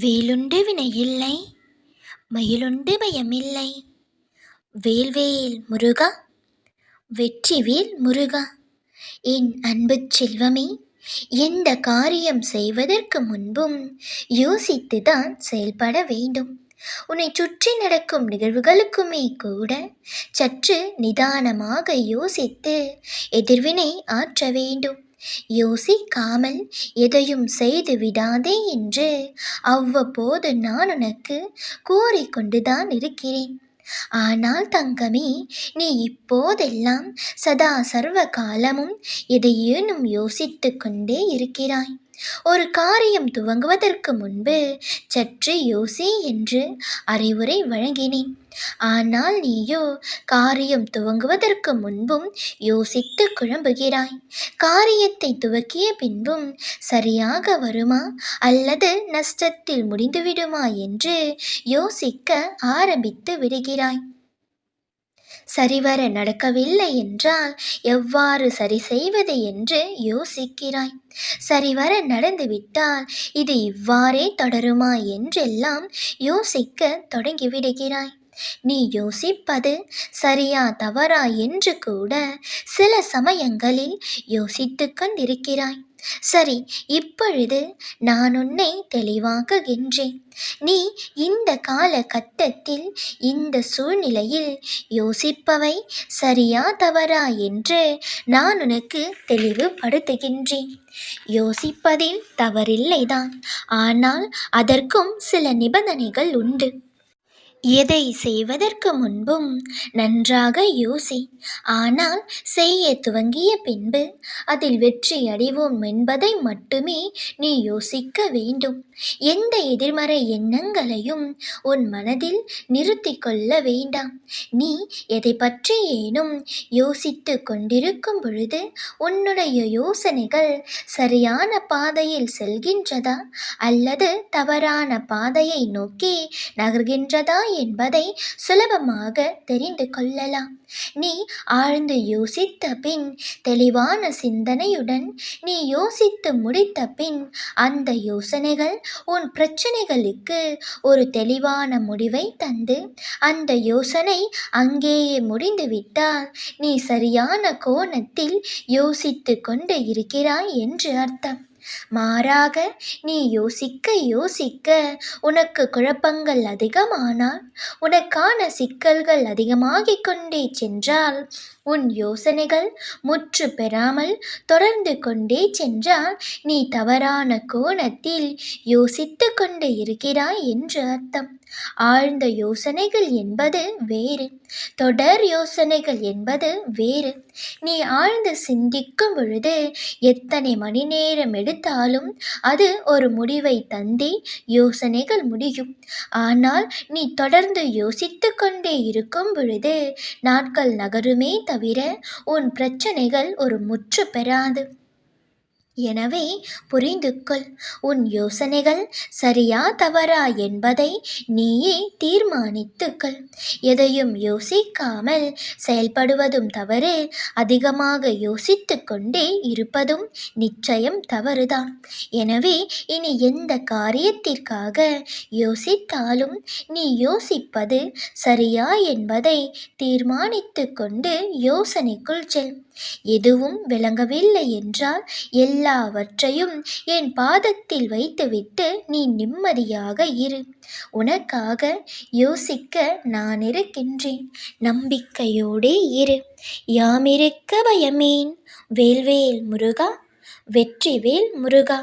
வேலுண்டு வினையில்லை மயிலுண்டு பயமில்லை. வேல்வேல் முருகா வெற்றிவேல் முருகா என் அன்பு செல்வமே எந்த காரியம் செய்வதற்கு முன்பும் யோசித்துதான் செயல்பட வேண்டும். உன்னை சுற்றி நடக்கும் நிகழ்வுகளுக்குமே கூட சற்று நிதானமாக யோசித்து எதிர்வினை ஆற்ற வேண்டும். யோசிக்காமல் எதையும் செய்து விடாதே என்று அவ்வப்போது நான் உனக்கு கூறிக்கொண்டுதான் இருக்கிறேன். ஆனால் தங்கமே நீ இப்போதெல்லாம் சதா சர்வ காலமும் எதையேனும் யோசித்து கொண்டே இருக்கிறாய். ஒரு காரியம் துவங்குவதற்கு முன்பு சற்று யோசி என்று அறிவுரை வழங்கினேன். ஆனால் நீயோ காரியம் துவங்குவதற்கு முன்பும் யோசித்து குழம்புகிறாய். காரியத்தை துவக்கிய பின்பும் சரியாக வருமா? அல்லது நஷ்டத்தில் முடிந்துவிடுமா? என்று யோசிக்க ஆரம்பித்து விடுகிறாய். சரிவர நடக்கவில்லை என்றால் எவ்வாறு சரி செய்வது என்று யோசிக்கிறாய். சரிவர நடந்துவிட்டால் இது இவ்வாறே தொடருமா என்றெல்லாம் யோசிக்க தொடங்கிவிடுகிறாய். நீ யோசிப்பது சரியா தவறா என்று கூட சில சமயங்களில் யோசித்து கொண்டிருக்கிறாய். சரி இப்பொழுது நான் உன்னை தெளிவாக்குகின்றேன். நீ இந்த காலகட்டத்தில் இந்த சூழ்நிலையில் யோசிப்பவை சரியா தவறா என்று நான் உனக்கு தெளிவுபடுத்துகின்றேன். யோசிப்பதில் தவறில்லைதான். ஆனால் அதற்கும் சில நிபந்தனைகள் உண்டு. எதை செய்வதற்கு முன்பும் நன்றாக யோசி. ஆனால் செய்ய துவங்கிய பின்பு அதில் வெற்றி அடைவோம் என்பதை மட்டுமே நீ யோசிக்க வேண்டும். எந்த எதிர்மறை எண்ணங்களையும் உன் மனதில் நிறுத்தி கொள்ள வேண்டாம். நீ எதை பற்றி ஏனும் யோசித்து கொண்டிருக்கும் பொழுது உன்னுடைய யோசனைகள் சரியான பாதையில் செல்கின்றதா அல்லது தவறான பாதையை நோக்கி நகர்கின்றதா என்பதை சுலபமாக தெரிந்து கொள்ளலாம். நீ ஆழ்ந்து யோசித்த பின் தெளிவான சிந்தனையுடன் நீ யோசித்து முடித்த பின் அந்த யோசனைகள் உன் பிரச்சனைகளுக்கு ஒரு தெளிவான முடிவை தந்து அந்த யோசனை அங்கேயே முடிந்துவிட்டால் நீ சரியான கோணத்தில் யோசித்து கொண்டு இருக்கிறாய் என்று அர்த்தம். மாறாக நீ யோசிக்க யோசிக்க உனக்கு குழப்பங்கள் அதிகமானால் உனக்கான சிக்கல்கள் அதிகமாகிக் கொண்டே சென்றால் உன் யோசனைகள் முற்று பெறாமல் தொடர்ந்து கொண்டே சென்றால் நீ தவறான கோணத்தில் யோசித்து கொண்டு இருக்கிறாய் என்று அர்த்தம். ஆழ்ந்த யோசனைகள் என்பது வேறு. தொடர் யோசனைகள் என்பது வேறு. நீ ஆழ்ந்து சிந்திக்கும் பொழுது எத்தனை மணி நேரம் எடுத்தாலும் அது ஒரு முடிவை தந்தே யோசனைகள் முடியும். ஆனால் நீ தொடர்ந்து யோசித்து கொண்டே இருக்கும் பொழுது நாட்கள் நகருமே தவிர உன் பிரச்சனைகள் ஒரு முற்று பெறாது. எனவே புரிந்து கொள். உன் யோசனைகள் சரியா தவறா என்பதை நீயே தீர்மானித்துக்கள் எதையும் யோசிக்காமல் செயல்படுவதும் தவறு அதிகமாக யோசித்து கொண்டே இருப்பதும் நிச்சயம் தவறுதான். எனவே இனி எந்த காரியத்திற்காக யோசித்தாலும் நீ யோசிப்பது சரியா என்பதை தீர்மானித்து கொண்டு யோசனைக்குள் செல். எதுவும் விளங்கவில்லை என்றால் எல்லாவற்றையும் என் பாதத்தில் வைத்துவிட்டு நீ நிம்மதியாக இரு. உனக்காக யோசிக்க நான் இருக்கின்றேன். நம்பிக்கையோடே இரு. யாமிருக்க பயமேன். வேல்வேல் முருகா வெற்றிவேல் முருகா.